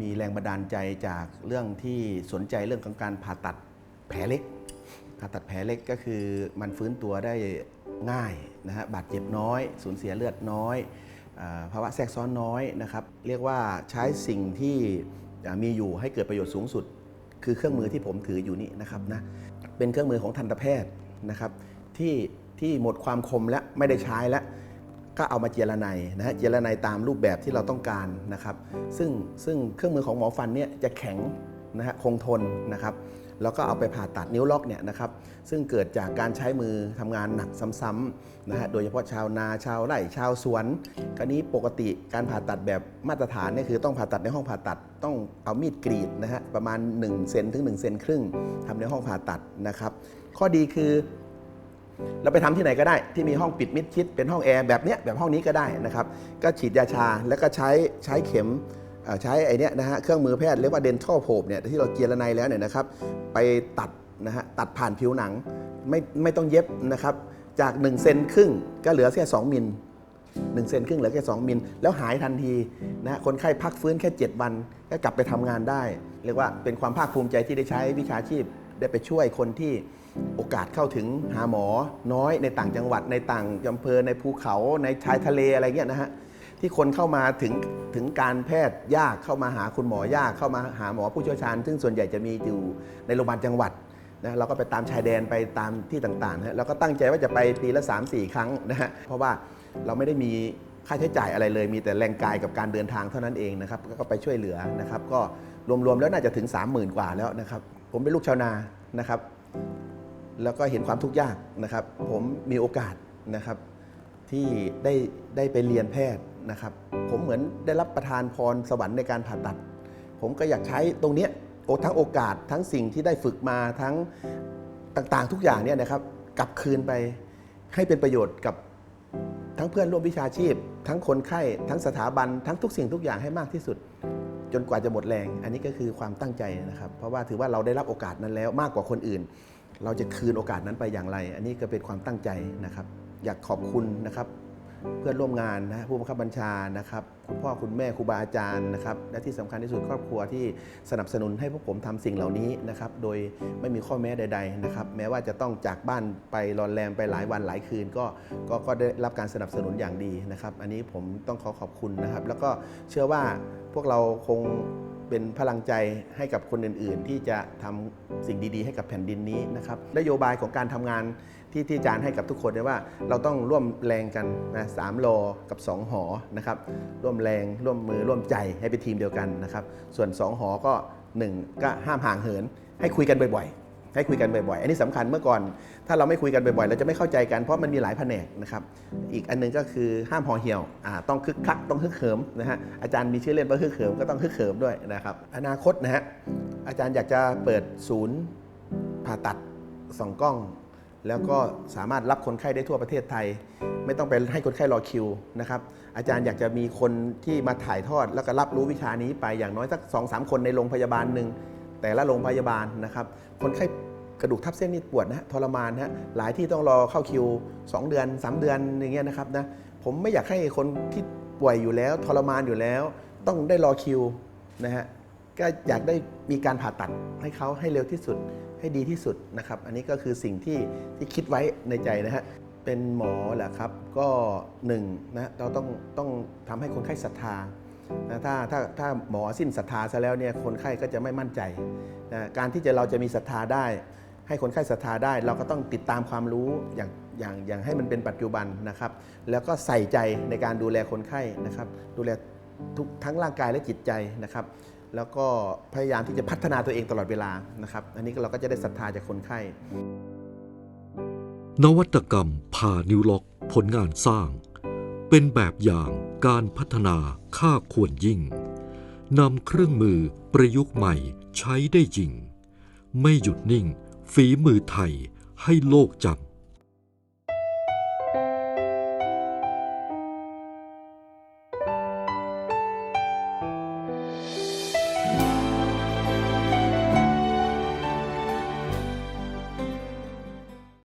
มีแรงบันดาลใจจากเรื่องที่สนใจเรื่องของการผ่าตัดแผลเล็ก ผ่าตัดแผลเล็กก็คือมันฟื้นตัวได้ง่ายนะฮะบาดเจ็บน้อย สูญเสียเลือดน้อยอภาวะแทรกซ้อนน้อยนะครับ เรียกว่าใช้สิ่งที่มีอยู่ให้เกิดประโยชน์สูงสุด คือเครื่องมือที่ผมถืออยู่นี่นะครับนะเป็นเครื่องมือของทันตแพทย์นะครับที่ที่หมดความคมและไม่ได้ใช้แล้ว ก็เอามาเจรไนนะฮะเจรไนตามรูปแบบที่เราต้องการนะครับซึ่งซึ่งเครื่องมือของหมอฟันเนี่ยจะแข็งนะฮะคงทนนะครับแล้วก็เอาไปผ่าตัดนิ้วล็อกเนี่ยนะครับซึ่งเกิดจากการใช้มือทำงานหนักซ้ำๆนะฮะโดยเฉพาะชาวนาชาวไร่ชาวสวนคราวนี้ปกติการผ่าตัดแบบมาตรฐานเนี่ยคือต้องผ่าตัดในห้องผ่าตัด ต้องเอามีดกรีดนะฮะประมาณ1เซนถึง1เซนครึ่งทำในห้องผ่าตัดนะครับข้อดีคือ เราไปทำที่ไหนก็ได้ที่มีห้องปิดมิดชิดเป็นห้องแอร์แบบเนี้ยแบบห้องนี้ก็ได้นะครับ ก็ฉีดยาชาแล้วก็ใช้ใช้เข็มใช้ไอเนี้ยนะฮะเครื่องมือแพทย์เรียกว่าเดนทัลโ e เนี่ยที่เราเจียระไนแล้วเนี่ยนะครับ ไปตัดนะฮะตัดผ่านผิวหนังไม่ไม่ต้องเย็บนะครับ จาก1เซนครึ่งก็เหลือแค่2มิล1เซนครึ่งเหลือแค่ 2 มิล แล้วหายทันทีนะคนไข้พักฟื้นแค่ 7 วัน ก็กลับไปทำงานได้ เรียกว่าเป็นความภาคภูมิใจที่ได้ใช้วิชาชีพได้ไปช่วยคนที่ โอกาสเข้าถึงหาหมอน้อยในต่างจังหวัดในต่างอำเภอในภูเขาในชายทะเลอะไรเงี้ยนะฮะที่คนเข้ามาถึงถึงการแพทย์ยากเข้ามาหาคุณหมอยากเข้ามาหาหมอผู้เชี่ยวชาญ ซึ่งส่วนใหญ่จะมีอยู่ในโรงพยาบาลจังหวัดนะเราก็ไปตามชายแดนไปตามที่ต่างๆนะฮะเราก็ตั้งใจว่าจะไปปีละ 3-4 ครั้งนะฮะเพราะว่าเราไม่ได้มีค่าใช้จ่ายอะไรเลย มีแต่แรงกายกับการเดินทางเท่านั้นเองนะครับก็ไปช่วยเหลือนะครับ ก็รวมๆแล้วน่าจะถึง 30,000 กว่าแล้วนะครับ ผมเป็นลูกชาวนานะครับ แล้วก็เห็นความทุกข์ยากนะครับ ผมมีโอกาสนะครับที่ได้ได้ไปเรียนแพทย์นะครับ ผมเหมือนได้รับประทานพรสวรรค์ในการผ่าตัด ผมก็อยากใช้ตรงนี้ทั้งโอกาสทั้งสิ่งที่ได้ฝึกมาทั้งต่างๆ ทุกอย่างเนี่ยนะครับกลับคืนไปให้เป็นประโยชน์กับทั้งเพื่อนร่วมวิชาชีพ ทั้งคนไข้ ทั้งสถาบัน ทั้งทุกสิ่งทุกอย่างให้มากที่สุด จนกว่าจะหมดแรง อันนี้ก็คือความตั้งใจนะครับ เพราะว่าถือว่าเราได้รับโอกาสนั้นแล้วมากกว่าคนอื่น เราจะคืนโอกาสนั้นไปอย่างไร อันนี้ก็เป็นความตั้งใจนะครับ อยากขอบคุณนะครับ เพื่อนร่วมงานนะผู้บังคับบัญชานะครับ คุณพ่อคุณแม่ครูบาอาจารย์นะครับ และที่สำคัญที่สุดครอบครัวที่สนับสนุนให้พวกผมทำสิ่งเหล่านี้นะครับ โดยไม่มีข้อแม้ใด ๆนะครับ แม้ว่าจะต้องจากบ้านไปรอนแรมไปหลายวันหลายคืน ก็ก็ก็ได้รับการสนับสนุนอย่างดีนะครับ อันนี้ผมต้องขอขอบคุณนะครับ แล้วก็เชื่อว่าพวกเราคง เป็นพลังใจให้กับคนอื่น ๆ ที่จะทำสิ่งดี ๆ ให้กับแผ่นดินนี้นะครับนโยบายของการทำงานที่ที่อาจารย์ให้กับทุกคนเนี่ยว่า เราต้องร่วมแรงกันนะสามโลกับ 2 หอนะครับร่วมแรงร่วมมือร่วมใจให้เป็นทีมเดียวกันนะครับส่วน 2 หอก็ 1 ก็ห้ามห่างเหิน ให้คุยกันบ่อย ๆ ให้คุยกันบ่อยๆ อันนี้สำคัญเมื่อก่อน ถ้าเราไม่คุยกันบ่อยๆ เราจะไม่เข้าใจกันเพราะมันมีหลายแผนกนะครับ อีกอันหนึงก็คือห้ามห่อเหี่ยว ต้องคึกคัก ต้องฮึกเหิมนะฮะ อาจารย์มีชื่อเล่นว่าฮึกเหิมก็ต้องฮึกเหิมด้วยนะครับ อนาคตนะฮะ อาจารย์อยากจะเปิดศูนย์ผ่าตัดสองกล้อง แล้วก็สามารถรับคนไข้ได้ทั่วประเทศไทย ไม่ต้องไปให้คนไข้รอคิวนะครับ อาจารย์อยากจะมีคนที่มาถ่ายทอดแล้วก็รับรู้วิชานี้ไปอย่างน้อยสักสองสามคนในโรงพยาบาลหนึ่งแต่ละโรงพยาบาลนะครับ คนไข้ กระดูกทับเส้นนี่ปวดนะฮะทรมานนะฮะหลายที่ต้องรอเข้าคิว 2 เดือน 3 เดือนอย่างเงี้ยนะครับนะผมไม่อยากให้คนที่ป่วยอยู่แล้ว ทรมานอยู่แล้ว ต้องได้รอคิวนะฮะก็อยากได้มีการผ่าตัดให้เขาให้เร็วที่สุดให้ดีที่สุดนะครับ อันนี้ก็คือสิ่งที่ที่คิดไว้ในใจนะฮะเป็นหมอแหละครับก็หนึ่งนะเราต้องต้องทำให้คนไข้ศรัทธานะถ้าถ้าถ้าหมอสิ้นศรัทธาซะแล้วเนี่ยคนไข้ก็จะไม่มั่นใจนะการที่จะเราจะมีศรัทธาได้ ให้คนไข้ศรัทธาได้ เราก็ต้องติดตามความรู้อย่างอย่างอย่างให้มันเป็นปัจจุบันนะครับ แล้วก็ใส่ใจในการดูแลคนไข้นะครับ ดูแลทุกทั้งร่างกายและจิตใจนะครับ แล้วก็พยายามที่จะพัฒนาตัวเองตลอดเวลานะครับ อันนี้เราก็จะได้ศรัทธาจากคนไข้ นวัตกรรมผ่านิ้วล็อกผลงานสร้าง เป็นแบบอย่างการพัฒนาค่าควรยิ่งนำเครื่องมือประยุกต์ใหม่ใช้ได้จริง ไม่หยุดนิ่ง ฝีมือไทยให้โลกจำ